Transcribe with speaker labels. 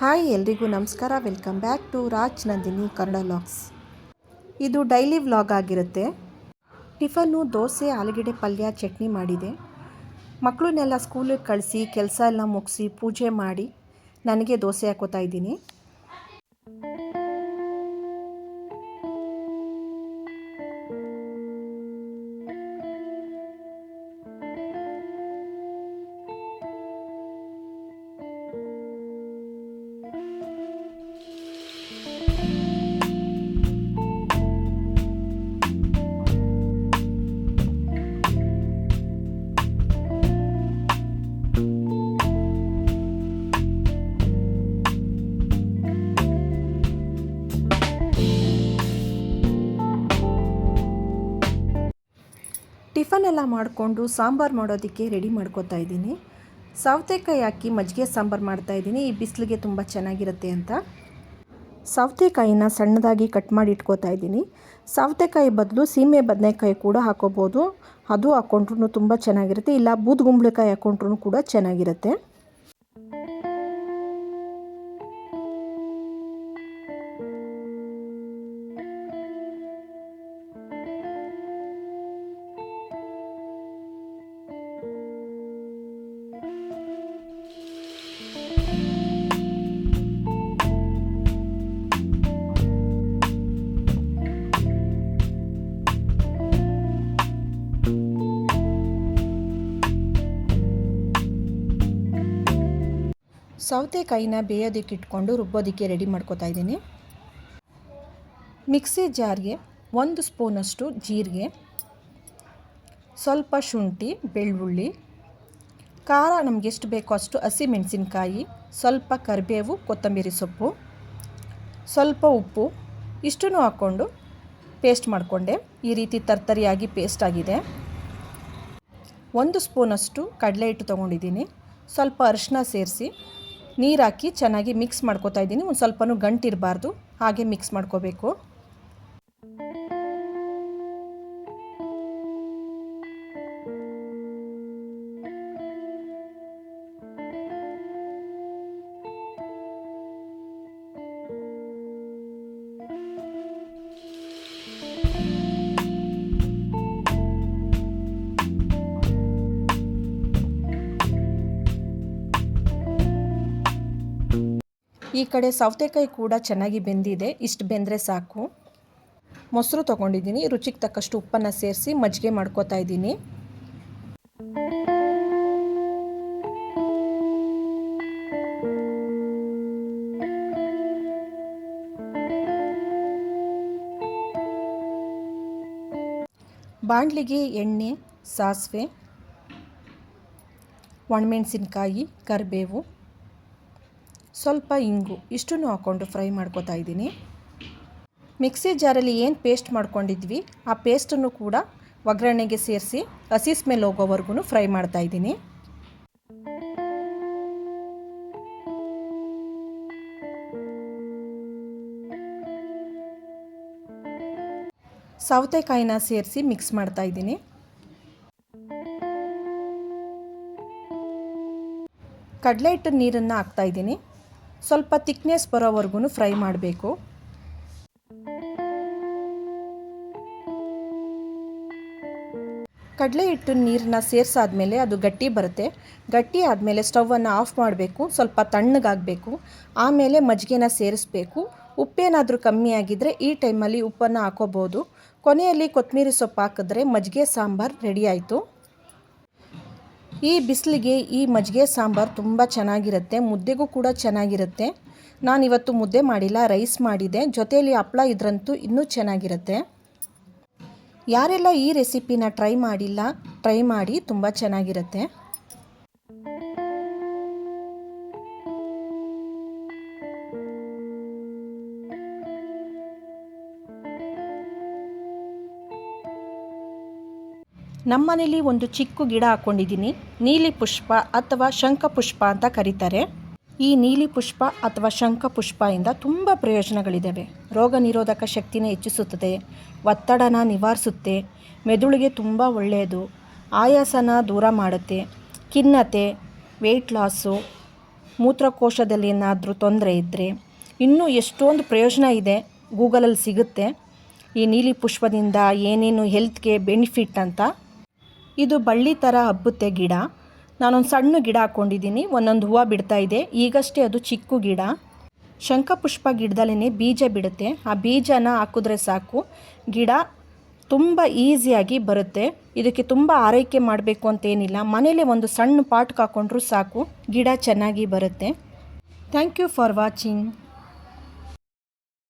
Speaker 1: Hi ಎಲ್ರಿಗೂ ನಮಸ್ಕಾರ. Welcome back to Raj Nandini Kannada vlogs. ಇದು ಡೈಲಿ ವ್ಲಾಗ್ ಆಗಿರುತ್ತೆ. ಟಿಫನ್ನು ದೋಸೆ, ಆಲೂಗೆಡ್ಡೆ ಪಲ್ಯ, ಚಟ್ನಿ ಮಾಡಿದೆ. ಮಕ್ಕಳನ್ನೆಲ್ಲ ಸ್ಕೂಲಿಗೆ ಕಳಿಸಿ, ಕೆಲಸ ಎಲ್ಲ ಮುಗಿಸಿ ಪೂಜೆ ಮಾಡಿ ನನಗೆ ದೋಸೆ ಹಾಕೋತಾ ಇದ್ದೀನಿ. ಟಿಫನ್ ಎಲ್ಲ ಮಾಡಿಕೊಂಡು ಸಾಂಬಾರು ಮಾಡೋದಕ್ಕೆ ರೆಡಿ ಮಾಡ್ಕೋತಾ ಇದ್ದೀನಿ. ಸೌತೆಕಾಯಿ ಹಾಕಿ ಮಜ್ಜಿಗೆ ಸಾಂಬಾರು ಮಾಡ್ತಾ ಇದ್ದೀನಿ. ಈ ಬಿಸಿಲಿಗೆ ತುಂಬ ಚೆನ್ನಾಗಿರುತ್ತೆ ಅಂತ. ಸೌತೆಕಾಯಿನ ಸಣ್ಣದಾಗಿ ಕಟ್ ಮಾಡಿ ಇಟ್ಕೋತಾ ಇದ್ದೀನಿ. ಸೌತೆಕಾಯಿ ಬದಲು ಸೀಮೆ ಬದನೆಕಾಯಿ ಕೂಡ ಹಾಕೋಬೋದು. ಅದು ಹಾಕ್ಕೊಂಡ್ರೂ ತುಂಬ ಚೆನ್ನಾಗಿರುತ್ತೆ. ಇಲ್ಲ ಬೂದುಗುಂಬಳಕಾಯಿ ಹಾಕ್ಕೊಂಡ್ರೂ ಕೂಡ ಚೆನ್ನಾಗಿರುತ್ತೆ. ಸೌತೆಕಾಯಿನ ಬೇಯೋದಕ್ಕೆ ಇಟ್ಕೊಂಡು ರುಬ್ಬೋದಕ್ಕೆ ರೆಡಿ ಮಾಡ್ಕೋತಾ ಇದ್ದೀನಿ. ಮಿಕ್ಸಿ ಜಾರ್ಗೆ ಒಂದು ಸ್ಪೂನಷ್ಟು ಜೀರಿಗೆ, ಸ್ವಲ್ಪ ಶುಂಠಿ, ಬೆಳ್ಳುಳ್ಳಿ, ಖಾರ ನಮ್ಗೆ ಎಷ್ಟು ಬೇಕೋ ಅಷ್ಟು ಹಸಿಮೆಣಸಿನ್ಕಾಯಿ ಸ್ವಲ್ಪ ಕರಿಬೇವು, ಕೊತ್ತಂಬರಿ ಸೊಪ್ಪು, ಸ್ವಲ್ಪ ಉಪ್ಪು, ಇಷ್ಟನ್ನು ಹಾಕ್ಕೊಂಡು ಪೇಸ್ಟ್ ಮಾಡಿಕೊಂಡೆ. ಈ ರೀತಿ ತರ್ತರಿಯಾಗಿ ಪೇಸ್ಟ್ ಆಗಿದೆ. ಒಂದು ಸ್ಪೂನಷ್ಟು ಕಡಲೆ ಹಿಟ್ಟು ತೊಗೊಂಡಿದ್ದೀನಿ. ಸ್ವಲ್ಪ ಅರಿಶಿನ ಸೇರಿಸಿ ನೀರು ಹಾಕಿ ಚೆನ್ನಾಗಿ ಮಿಕ್ಸ್ ಮಾಡ್ಕೋತಾ ಇದ್ದೀನಿ. ಒಂದು ಸ್ವಲ್ಪನೂ ಗಂಟಿರಬಾರ್ದು. ಹಾಗೆ ಮಿಕ್ಸ್ ಮಾಡ್ಕೋಬೇಕು. ಈ ಕಡೆ ಸೌತೆಕಾಯಿ ಕೂಡ ಚೆನ್ನಾಗಿ ಬೆಂದಿದೆ. ಇಷ್ಟು ಬೆಂದರೆ ಸಾಕು. ಮೊಸರು ತೊಗೊಂಡಿದ್ದೀನಿ. ರುಚಿಗೆ ತಕ್ಕಷ್ಟು ಉಪ್ಪನ್ನು ಸೇರಿಸಿ ಮಜ್ಜಿಗೆ ಮಾಡ್ಕೋತಾ ಇದ್ದೀನಿ. ಬಾಣಲಿಗೆ ಎಣ್ಣೆ, ಸಾಸಿವೆ, ಒಣಮೆಣಸಿನ್ಕಾಯಿ, ಕರಿಬೇವು ಸ್ವಲ್ಪ ಇಂಗು, ಇಷ್ಟನ್ನು ಹಾಕ್ಕೊಂಡು ಫ್ರೈ ಮಾಡ್ಕೋತಾ ಇದ್ದೀನಿ. ಮಿಕ್ಸಿ ಜಾರಲ್ಲಿ ಏನು ಪೇಸ್ಟ್ ಮಾಡ್ಕೊಂಡಿದ್ವಿ, ಆ ಪೇಸ್ಟನ್ನು ಕೂಡ ಒಗ್ಗರಣೆಗೆ ಸೇರಿಸಿ ಹಸಿ ಸ್ಮೆಲ್ ಹೋಗೋವರೆಗೂ ಫ್ರೈ ಮಾಡ್ತಾ ಇದ್ದೀನಿ. ಸೌತೆಕಾಯಿನ ಸೇರಿಸಿ ಮಿಕ್ಸ್ ಮಾಡ್ತಾ ಇದ್ದೀನಿ. ಕಡಲೆ ಹಿಟ್ಟು ನೀರನ್ನು ಹಾಕ್ತಾ ಇದ್ದೀನಿ. ಸ್ವಲ್ಪ ತಿಕ್ನೆಸ್ ಬರೋವರೆಗೂ ಫ್ರೈ ಮಾಡಬೇಕು. ಕಡಲೆ ಹಿಟ್ಟು ನೀರನ್ನ ಸೇರಿಸಾದ್ಮೇಲೆ ಅದು ಗಟ್ಟಿ ಬರುತ್ತೆ. ಗಟ್ಟಿ ಆದಮೇಲೆ ಸ್ಟವನ್ನು ಆಫ್ ಮಾಡಬೇಕು, ಸ್ವಲ್ಪ ತಣ್ಣಗಾಗಬೇಕು. ಆಮೇಲೆ ಮಜ್ಜಿಗೆನ ಸೇರಿಸ್ಬೇಕು. ಉಪ್ಪೇನಾದರೂ ಕಮ್ಮಿ ಆಗಿದ್ದರೆ ಈ ಟೈಮಲ್ಲಿ ಉಪ್ಪನ್ನು ಹಾಕೋಬೋದು. ಕೊನೆಯಲ್ಲಿ ಕೊತ್ತಂಬರಿ ಸೊಪ್ಪು ಹಾಕಿದ್ರೆ ಮಜ್ಜಿಗೆ ಸಾಂಬಾರು ರೆಡಿ ಆಯಿತು. ಈ ಬಿಸಿಲಿಗೆ ಈ ಮಜ್ಜಿಗೆ ಸಾಂಬಾರು ತುಂಬ ಚೆನ್ನಾಗಿರುತ್ತೆ, ಮುದ್ದೆಗೂ ಕೂಡ ಚೆನ್ನಾಗಿರುತ್ತೆ. ನಾನಿವತ್ತು ಮುದ್ದೆ ಮಾಡಿಲ್ಲ, ರೈಸ್ ಮಾಡಿದೆ. ಜೊತೆಯಲ್ಲಿ ಹಪ್ಪಳ ಇದ್ರಂತೂ ಇನ್ನೂ ಚೆನ್ನಾಗಿರುತ್ತೆ. ಯಾರೆಲ್ಲ ಈ ರೆಸಿಪಿನ ಟ್ರೈ ಮಾಡಿಲ್ಲ, ಟ್ರೈ ಮಾಡಿ ತುಂಬ ಚೆನ್ನಾಗಿರುತ್ತೆ. ನಮ್ಮನೇಲಿ ಒಂದು ಚಿಕ್ಕ ಗಿಡ ಹಾಕ್ಕೊಂಡಿದ್ದೀನಿ ನೀಲಿ ಪುಷ್ಪ ಅಥವಾ ಶಂಖಪುಷ್ಪ ಅಂತ ಕರೀತಾರೆ. ಈ ನೀಲಿ ಪುಷ್ಪ ಅಥವಾ ಶಂಖಪುಷ್ಪದಿಂದ ತುಂಬ ಪ್ರಯೋಜನಗಳಿದ್ದಾವೆ ರೋಗ ನಿರೋಧಕ ಶಕ್ತಿನ ಹೆಚ್ಚಿಸುತ್ತದೆ. ಒತ್ತಡನ ನಿವಾರಿಸುತ್ತೆ. ಮೆದುಳಿಗೆ ತುಂಬ ಒಳ್ಳೆಯದು. ಆಯಾಸನ ದೂರ ಮಾಡುತ್ತೆ. ಖಿನ್ನತೆ ವೆಯ್ಟ್ ಲಾಸು ಮೂತ್ರಕೋಶದಲ್ಲಿ ಏನಾದರೂ ತೊಂದರೆ ಇದ್ದರೆ ಇನ್ನೂ ಎಷ್ಟೊಂದು ಪ್ರಯೋಜನ ಇದೆ ಗೂಗಲಲ್ಲಿ ಸಿಗುತ್ತೆ. ಈ ನೀಲಿ ಪುಷ್ಪದಿಂದ ಏನೇನು ಹೆಲ್ತ್ಗೆ ಬೆನಿಫಿಟ್ ಅಂತ ಇದು ಬಳ್ಳಿ ಥರ ಹಬ್ಬುತ್ತೆ ಗಿಡ. ನಾನೊಂದು ಸಣ್ಣ ಗಿಡ ಹಾಕ್ಕೊಂಡಿದ್ದೀನಿ ಒಂದೊಂದು ಹೂವು ಬಿಡ್ತಾ ಇದೆ. ಈಗಷ್ಟೇ ಅದು ಚಿಕ್ಕ ಗಿಡ. ಶಂಖಪುಷ್ಪ ಗಿಡದಲ್ಲೇ ಬೀಜ ಬಿಡುತ್ತೆ. ಆ ಬೀಜನ ಹಾಕಿದ್ರೆ ಸಾಕು. ಗಿಡ ತುಂಬ ಈಸಿಯಾಗಿ ಬರುತ್ತೆ. ಇದಕ್ಕೆ ತುಂಬ ಆರೈಕೆ ಮಾಡಬೇಕು ಅಂತೇನಿಲ್ಲ ಮನೇಲಿ ಒಂದು ಸಣ್ಣ ಪಾಟ್ಗೆ ಹಾಕ್ಕೊಂಡ್ರೂ ಸಾಕು. ಗಿಡ ಚೆನ್ನಾಗಿ ಬರುತ್ತೆ. Thank you for watching.